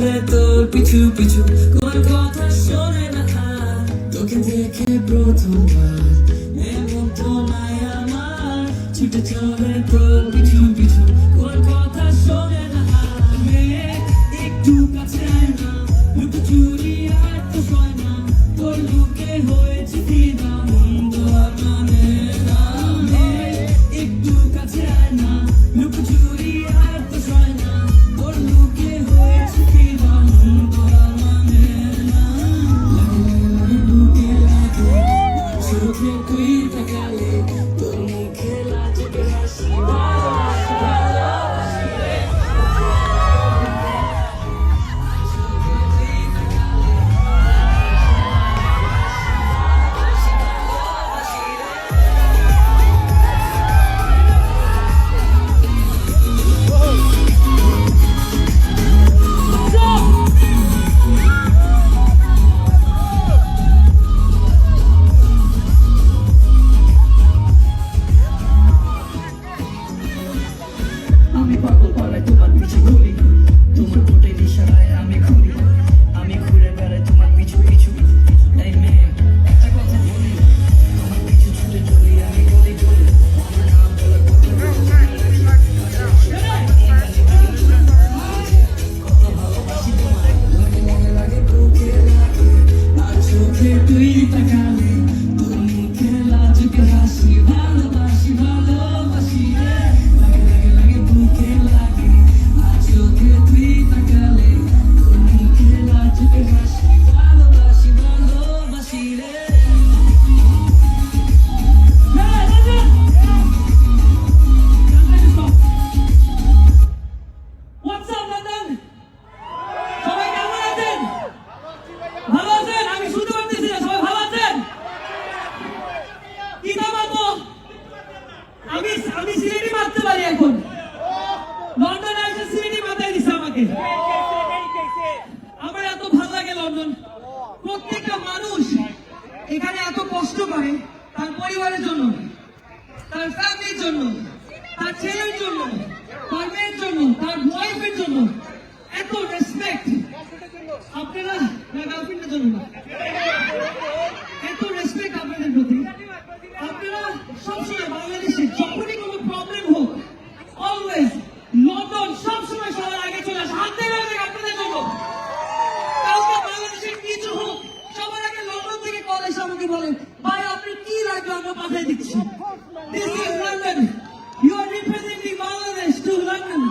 চলে তোর পিছু পিছু। কোন কথা শোনে না তোকে দেখে প্রথমবার। এমন তো নাই আমার। ছুটে চলে তোর পিছু পিছু। Look at me, I got it. আমি সিলেটি মারতে পারি এখন। লন্ডন আইসে সিলেটি মাথায় দিছে আমাকে। আমার এত ভালো লাগে লন্ডন। প্রত্যেকটা মানুষ এখানে এত কষ্ট করে, তার পরিবারের জন্য, তার ফ্যামিলির জন্য, তার ছেলের জন্য, তার মেয়ের জন্য, তার boyfriend This is London. You are representing Bangladesh to London.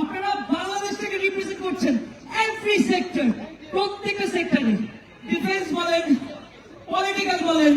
আপনারা বাংলাদেশটাকে রিপ্রেজেন্ট করছেন এভরি সেক্টর প্রত্যেকটা সেক্টরে ডিফেন্স বলেন পলিটিক্যাল বলেন